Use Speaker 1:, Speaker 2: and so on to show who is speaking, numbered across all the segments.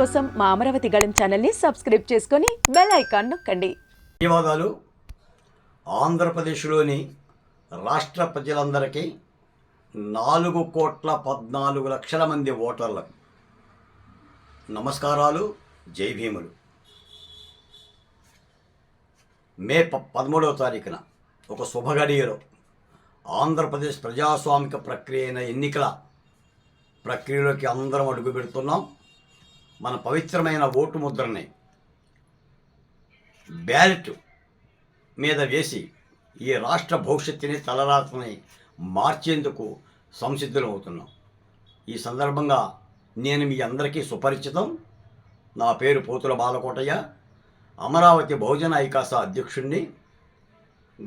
Speaker 1: కోసం మా అమరావతి గళం ఛానల్ని సబ్స్క్రైబ్ చేసుకొని బెల్ ఐకాన్ నొక్కండి.
Speaker 2: ధన్యవాదాలు. ఆంధ్రప్రదేశ్లోని రాష్ట్ర ప్రజలందరికీ నాలుగు కోట్ల పద్నాలుగు లక్షల మంది ఓటర్లకు నమస్కారాలు. జై భీములు. మే ప పదమూడవ తారీఖున ఒక శుభగడియలో ఆంధ్రప్రదేశ్ ప్రజాస్వామిక ప్రక్రియ అయిన ఎన్నికల ప్రక్రియలోకి అందరం అడుగు పెడుతున్నాం మన పవిత్రమైన ఓటు ముద్రని బ్యాలెట్ మీద వేసి ఈ రాష్ట్ర భవిష్యత్తుని తలరాతని మార్చేందుకు సంసిద్ధమవుతున్నాం ఈ సందర్భంగా నేను మీ అందరికీ సుపరిచితం. నా పేరు పోతుల బాలకోటయ్య. అమరావతి బహుజన ఐకాస అధ్యక్షుణ్ణి.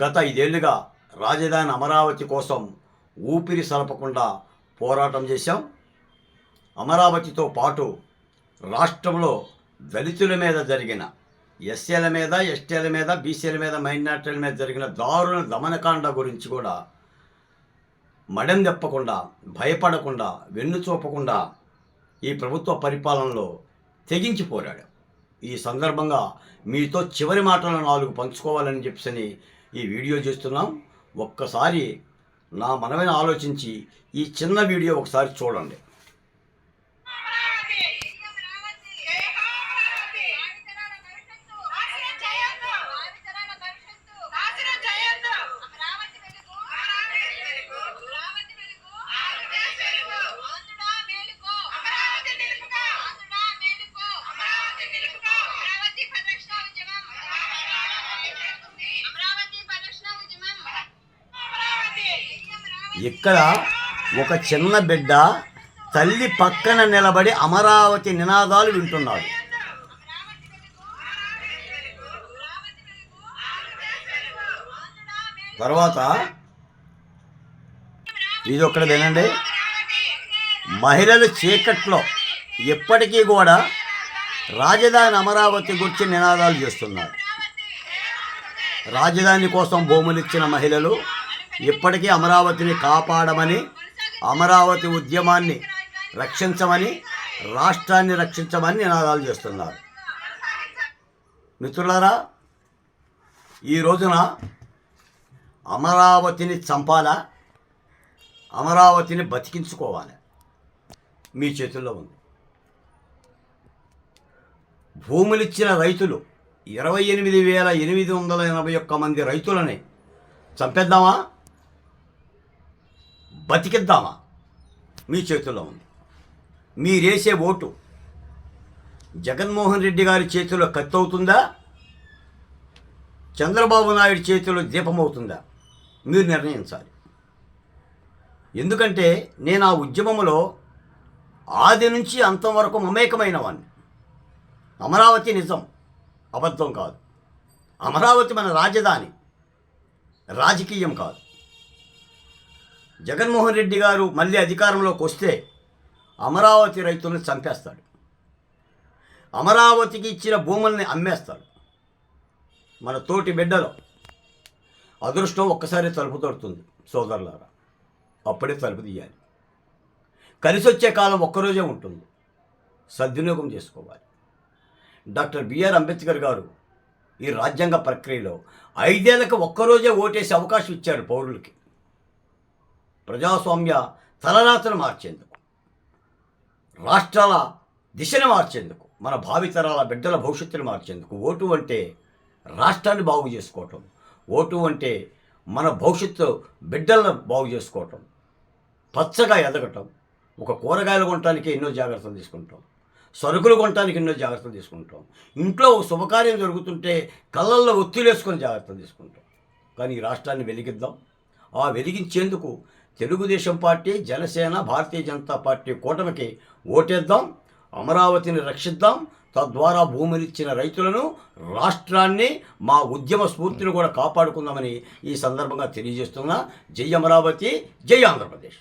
Speaker 2: గత ఐదేళ్ళుగా రాజధాని అమరావతి కోసం ఊపిరి సలపకుండా పోరాటం చేశాం. అమరావతితో పాటు రాష్ట్రంలో దళితుల మీద జరిగిన ఎస్సీల మీద ఎస్టీల మీద బీసీల మీద మైనార్టీల మీద జరిగిన దారుణ దమనకాండ గురించి కూడా మడెం తెప్పకుండా భయపడకుండా వెన్ను చూపకుండా ఈ ప్రభుత్వ పరిపాలనలో తెగించి పోరాడు. ఈ సందర్భంగా మీతో చివరి మాటలు నాలుగు పంచుకోవాలని చెప్పని ఈ వీడియో చేస్తున్నాం. ఒక్కసారి నా మనమైన ఆలోచించి ఈ చిన్న వీడియో ఒకసారి చూడండి. ఇక్కడ ఒక చిన్న బిడ్డ తల్లి పక్కన నిలబడి అమరావతి నినాదాలు వింటున్నాడు. తర్వాత ఇది ఒక్కడ వినండి. మహిళలు చీకట్లో ఎప్పటికీ కూడా రాజధాని అమరావతి గురించి నినాదాలు చేస్తున్నారు. రాజధాని కోసం భూములు ఇచ్చిన మహిళలు ఇప్పటికీ అమరావతిని కాపాడమని అమరావతి ఉద్యమాన్ని రక్షించమని రాష్ట్రాన్ని రక్షించమని నినాదాలు చేస్తున్నారు. మిత్రులారా ఈ రోజున అమరావతిని చంపాలా? అమరావతిని బతికించుకోవాలి? మీ చేతుల్లో ఉంది. భూములిచ్చిన రైతులు ఇరవై ఎనిమిది వేల ఎనిమిది వందల ఎనభై ఒక్క మంది రైతులని చంపేద్దామా? బతికిద్దామా? మీ చేతుల్లో ఉంది. మీరేసే ఓటు. జగన్మోహన్ రెడ్డి గారి చేతిలో కత్తవుతుందా? చంద్రబాబు నాయుడు చేతిలో దీపమవుతుందా? మీరు నిర్ణయించాలి. ఎందుకంటే నేను ఆ ఉద్యమంలో ఆది నుంచి అంతం వరకు మమేకమైన వాడిని అమరావతి నిజం అబద్ధం కాదు. అమరావతి మన రాజధాని రాజకీయం కాదు. జగన్మోహన్ రెడ్డి గారు మళ్ళీ అధికారంలోకి వస్తే అమరావతి రైతులను చంపేస్తాడు. అమరావతికి ఇచ్చిన భూముల్ని అమ్మేస్తాడు. మన తోటి బిడ్డలో. అదృష్టం ఒక్కసారి తలుపు తడుతుంది సోదరులారా. అప్పుడే తలుపు తీయాలి. కలిసి వచ్చే కాలం ఒక్కరోజే ఉంటుంది. సద్వినియోగం చేసుకోవాలి. డాక్టర్ బిఆర్ అంబేద్కర్ గారు ఈ రాజ్యాంగ ప్రక్రియలో ఐదేళ్ళకు ఒక్కరోజే ఓటేసే అవకాశం ఇచ్చాడు పౌరులకి. ప్రజాస్వామ్య తలరాతను మార్చేందుకు రాష్ట్రాల దిశను మార్చేందుకు మన భావితరాల బిడ్డల భవిష్యత్తును మార్చేందుకు ఓటు అంటే రాష్ట్రాన్ని బాగు చేసుకోవటం ఓటు అంటే మన భవిష్యత్తు బిడ్డలను బాగు చేసుకోవటం పచ్చగా ఎదగటం ఒక కూరగాయలు కొనడానికి ఎన్నో జాగ్రత్తలు తీసుకుంటాం సరుకులు కొనడానికి ఎన్నో జాగ్రత్తలు తీసుకుంటాం ఇంట్లో శుభకార్యం జరుగుతుంటే కళ్ళల్లో ఒత్తిలేసుకొని జాగ్రత్తలు తీసుకుంటాం. కానీ ఈ రాష్ట్రాన్ని వెలిగిద్దాం. ఆ వెలిగించేందుకు తెలుగుదేశం పార్టీ జనసేన భారతీయ జనతా పార్టీ కూటమికి ఓటేద్దాం అమరావతిని రక్షిద్దాం తద్వారా భూమినిచ్చిన రైతులను రాష్ట్రాన్ని మా ఉద్యమ స్ఫూర్తిని కూడా కాపాడుకుందామని ఈ సందర్భంగా తెలియజేస్తున్నా. జై అమరావతి జై ఆంధ్రప్రదేశ్.